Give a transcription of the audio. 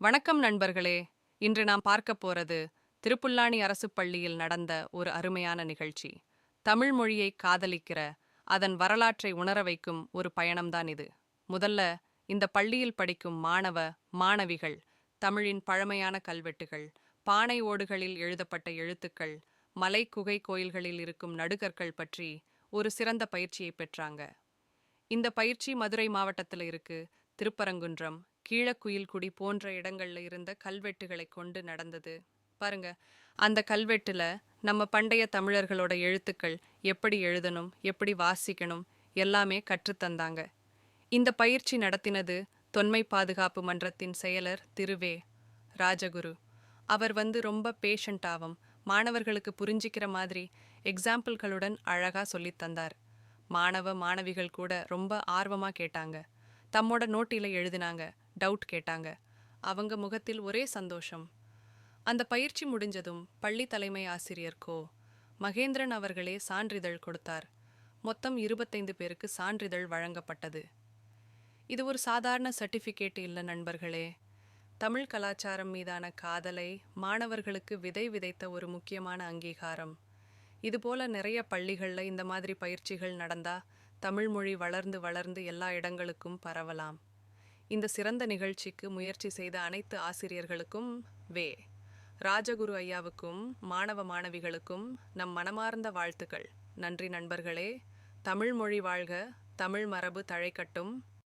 வணக்கம் நண்பர்களே. இன்று நாம் பார்க்க போறது திருப்புல்லாணி அரசு பள்ளியில் நடந்த ஒரு அருமையான நிகழ்ச்சி. தமிழ் மொழியை காதலிக்கிற அதன் வரலாற்றை உணர வைக்கும் ஒரு பயணம்தான் இது. முதல்ல இந்த பள்ளியில் படிக்கும் மாணவ மாணவிகள் தமிழின் பழமையான கல்வெட்டுகள் பானை ஓடுகளில் எழுதப்பட்ட எழுத்துக்கள் மலை குகை கோயில்களில் இருக்கும் நடுகற்கள் பற்றி ஒரு சிறந்த பயிற்சியை பெற்றாங்க. இந்த பயிற்சி மதுரை மாவட்டத்தில் இருக்கு திருப்பரங்குன்றம் கீழக்குயில்குடி போன்ற இடங்கள்ல இருந்த கல்வெட்டுகளை கொண்டு நடந்தது. பாருங்க அந்த கல்வெட்டுல நம்ம பண்டைய தமிழர்களோட எழுத்துக்கள் எப்படி எழுதணும் எப்படி வாசிக்கணும் எல்லாமே கற்றுத்தந்தாங்க இந்த பயிற்சி நடத்தினது தொன்மை பாதுகாப்பு மன்றத்தின் செயலர் திருவே ராஜகுரு. அவர் வந்து ரொம்ப பேஷண்டாவும் மாணவர்களுக்கு புரிஞ்சிக்கிற மாதிரி எக்ஸாம்பிள்களுடன் அழகா சொல்லித்தந்தார் மாணவ மாணவிகள் கூட ரொம்ப ஆர்வமா கேட்டாங்க. தம்மோட நோட்டில எழுதினாங்க டவுட் கேட்டாங்க. அவங்க முகத்தில் ஒரே சந்தோஷம். அந்த பயிற்சி முடிஞ்சதும் பள்ளி தலைமை ஆசிரியர் கோ. மகேந்திரன் அவர்களே சான்றிதழ் கொடுத்தார். மொத்தம் இருபத்தைந்து பேருக்கு சான்றிதழ் வழங்கப்பட்டது. இது ஒரு சாதாரண சர்டிஃபிகேட் இல்லை நண்பர்களே. தமிழ் கலாச்சாரம் மீதான காதலை மாணவர்களுக்கு விதை விதைத்த ஒரு முக்கியமான அங்கீகாரம். இதுபோல நிறைய பள்ளிகளில் இந்த மாதிரி பயிற்சிகள் நடந்தா தமிழ்மொழி வளர்ந்து வளர்ந்து எல்லா இடங்களுக்கும் பரவலாம். இந்த சிறந்த நிகழ்ச்சிக்கு முயற்சி செய்த அனைத்து ஆசிரியர்களுக்கும் வே. ராஜகுரு ஐயாவுக்கும் மாணவ மாணவிகளுக்கும் நம் மனமார்ந்த வாழ்த்துக்கள். நன்றி நண்பர்களே. தமிழ் மொழி வாழ்க. தமிழ் மரபு தழைக்கட்டும்.